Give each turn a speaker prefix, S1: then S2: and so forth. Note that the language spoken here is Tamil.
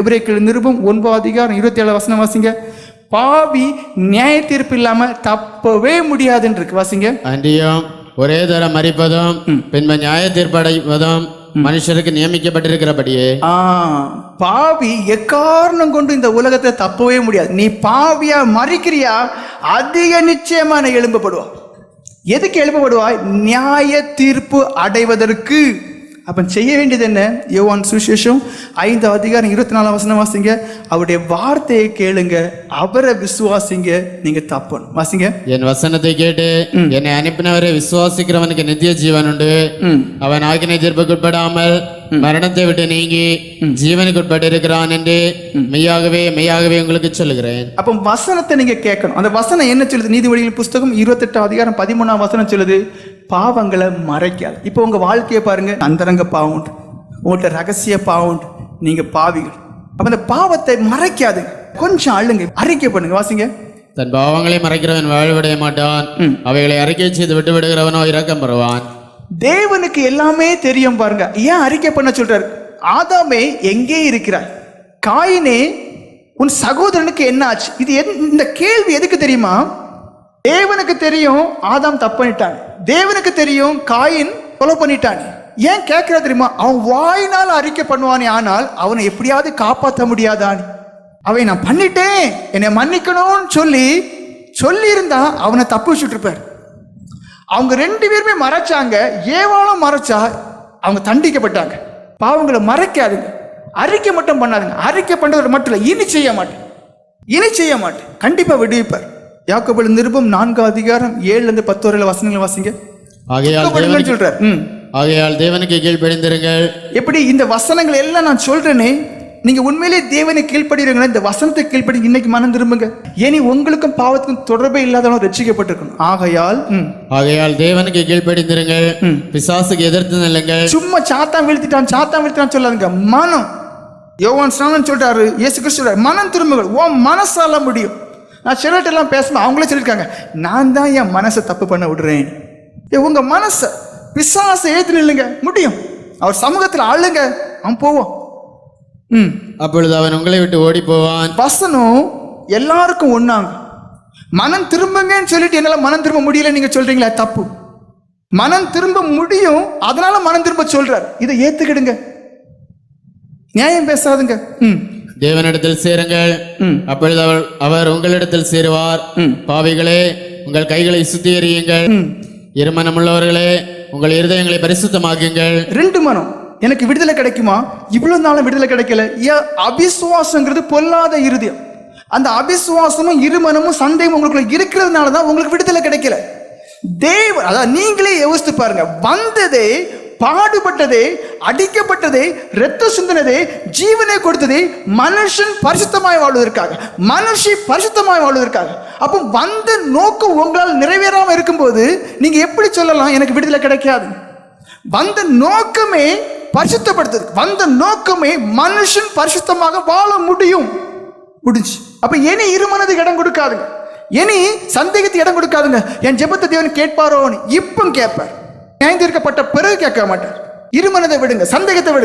S1: எபிரேக்கில் நிருபம் ஒன்பது அதிகாரம் இருபத்தி ஏழு வசனம் வாசிங்க பாவி நியாய தீர்ப்பு இல்லாம தப்பவே முடியாதுன்னு இருக்கு வாசிங்க
S2: அன்றியும் ஒரே தரம் மறிப்பதும் பின்பு நியாய தீர்ப்பு அடைவதும் மனுஷருக்கு நியமிக்கப்பட்டிருக்கிறபடியே
S1: பாவி எக்காரணம் கொண்டு இந்த உலகத்தை தப்பவே முடியாது நீ பாவியா மறிக்கிறியா அதிக நிச்சயமா நீ எழும்பப்படுவா எதுக்கு எழும்பப்படுவாய் நியாய தீர்ப்பு அடைவதற்கு அப்போ செய்ய வேண்டியது என்ன யோவான் சுசேஷம் ஐந்து அதிகாரம் இருபத்தி நாலாம் வசனம் வாசிங்க அவருடைய வார்த்தையை கேளுங்க அவரை விசுவாசிங்க நீங்க தப்பணும் வாசிங்க
S2: என் வசனத்தை கேட்டு என்னை அனுப்பினவரை விசுவாசிக்கிறவனுக்கு நித்திய ஜீவன் உண்டு அவன் ஆகின ஜெர்ப்புக்குட்படாமல் மரணத்தை விட்டு நீங்கி ஜீவனுக்கு இருக்கிறான் என்று மெய்யாகவே மெய்யாகவே உங்களுக்கு சொல்லுகிறேன்
S1: அப்போ வசனத்தை நீங்க கேட்கணும் அந்த வசனம் என்ன சொல்லுது நீதிபதிகள் புஸ்தகம் இருபத்தெட்டாம் அதிகாரம் பதிமூணாம் வசனம் சொல்லுது பாவங்களை மறைக்காது இப்போ உங்க வாழ்க்கையை பாருங்க அந்தரங்க பாவம் உங்கள்கிட்ட ரகசிய பாவம் நீங்க பாவிகள் அப்ப அந்த பாவத்தை மறைக்காது கொஞ்சம் அழுங்க அறிக்கை பண்ணுங்க வாசிங்க
S2: தன் பாவங்களை மறைக்கிறவன் வாழ்வடைய மாட்டான் அவைகளை அறிக்கை செய்து விட்டு விடுகிறவனோ இறக்கம் பெறுவான்
S1: தேவனுக்கு எல்லாமே தெரியும் பாருங்க ஏன் அறிக்கை பண்ண சொல்றார் ஆதாமே எங்கே இருக்கிறாய் காயினே உன் சகோதரனுக்கு என்ன ஆச்சு இது இந்த கேள்வி எதுக்கு தெரியுமா தேவனுக்கு தெரியும் ஆதாம் தப்பு பண்ணிட்டான் தேவனுக்கு தெரியும் காயின் கொலை பண்ணிட்டான் ஏன் கேட்கிறா தெரியுமா அவன் வாயினால் அறிக்கை பண்ணுவானே ஆனால் அவனை எப்படியாவது காப்பாற்ற முடியாதான் அவை நான் பண்ணிட்டேன் என்னை மன்னிக்கணும்னு சொல்லி சொல்லியிருந்தா அவனை தப்பு வச்சுட்டு இருப்பார் அவங்க ரெண்டு பேருமே மறைச்சாங்க ஏவாலும் மறைச்சா அவங்க தண்டிக்கப்பட்டாங்க பாவங்களை மறைக்காதுங்க அறிக்கை மட்டும் பண்ணாதுங்க அறிக்கை பண்ணுறது மட்டும் இல்லை இனி செய்ய மாட்டேன் இனி செய்ய மாட்டேன் கண்டிப்பாக விடுவிப்பார் யாக்கோபல் நிருபம் நான்கு அதிகாரம் ஏழுலேருந்து பத்து வரையில் வசனங்கள் வாசிங்க
S2: சொல்றேன் ஆகையால் தேவனுக்கு கீழ்ப்படிந்திருங்கள்
S1: எப்படி இந்த வசனங்கள் எல்லாம் நான் சொல்றேனே நீங்க உண்மையிலே தேவனை கீழ்ப்படுகிறீங்கன்னா இந்த வசனத்தை கீழ்ப்படி இன்னைக்கு மனம் திரும்புங்க ஏனி உங்களுக்கும் பாவத்துக்கும் தொடர்பே இல்லாதவங்க ரட்சிக்கப்பட்டிருக்கணும் ஆகையால்
S2: ஆகையால் தேவனுக்கு கீழ்படிந்திருங்க பிசாசுக்கு எதிர்த்து நில்லுங்கள்
S1: சும்மா சாத்தான் வீழ்த்திட்டான் சாத்தான் வீழ்த்திட்டான் சொல்லாதுங்க மனம் யோவான் ஸ்நானன் சொல்றாரு இயேசு கிறிஸ்து மனம் திரும்புகள் ஓ மனசால முடியும் நான் எல்லாம் பேசணும் அவங்களே சொல்லியிருக்காங்க நான் தான் என் மனசை தப்பு பண்ண விடுறேன் உங்க மனசை பிசாசை ஏற்று நில்லுங்க முடியும் அவர் சமூகத்தில் ஆளுங்க அவன் போவோம்
S2: அப்பொழுது அவன் உங்களை விட்டு ஓடி போவான்
S1: வசனம் எல்லாருக்கும் ஒன்னாங்க மனம் திரும்புங்கன்னு சொல்லிட்டு என்னால் மனம் திரும்ப முடியல நீங்க சொல்றீங்களா தப்பு மனம் திரும்ப முடியும் அதனால மனம் திரும்ப சொல்றார் இதை ஏத்துக்கிடுங்க நியாயம் பேசாதுங்க
S2: தேவனிடத்தில் சேருங்கள் அப்பொழுது அவர் அவர் உங்களிடத்தில் சேருவார் பாவிகளே உங்கள் கைகளை சுத்திகரியுங்கள் உள்ளவர்களே உங்கள் இருதயங்களை பரிசுத்தமாக்குங்கள்
S1: ரெண்டு மனம் எனக்கு விடுதலை கிடைக்குமா இவ்வளவு நாளும் விடுதலை கிடைக்கல ஏன் அபிசுவாசங்கிறது பொல்லாத இருதயம் அந்த அபிசுவாசமும் இருமனமும் சந்தேகம் உங்களுக்குள்ள இருக்கிறதுனால தான் உங்களுக்கு விடுதலை கிடைக்கல தேவ அதாவது நீங்களே யோசித்து பாருங்க வந்ததே பாடுபட்டதே அடிக்கப்பட்டதே ரத்த சிந்தனதே ஜீவனை கொடுத்ததே மனுஷன் பரிசுத்தமாய் வாழ்வதற்காக மனுஷி பரிசுத்தமாய் வாழ்வதற்காக அப்போ வந்த நோக்கம் உங்களால் நிறைவேறாமல் இருக்கும்போது நீங்கள் எப்படி சொல்லலாம் எனக்கு விடுதலை கிடைக்காது வந்த நோக்கமே பரிசுத்தப்படுத்து வந்த நோக்கமே மனுஷன் பரிசுத்தமாக வாழ முடியும் முடிஞ்சு அப்ப இனி இருமனதுக்கு இடம் கொடுக்காதுங்க இனி சந்தேகத்துக்கு இடம் கொடுக்காதுங்க என் ஜெபத்தை தேவன் கேட்பாரோன்னு இப்பும் கேட்பார் நியாயந்திருக்கப்பட்ட பிறகு கேட்க மாட்டார் இருமனதை விடுங்க சந்தேகத்தை விடுங்க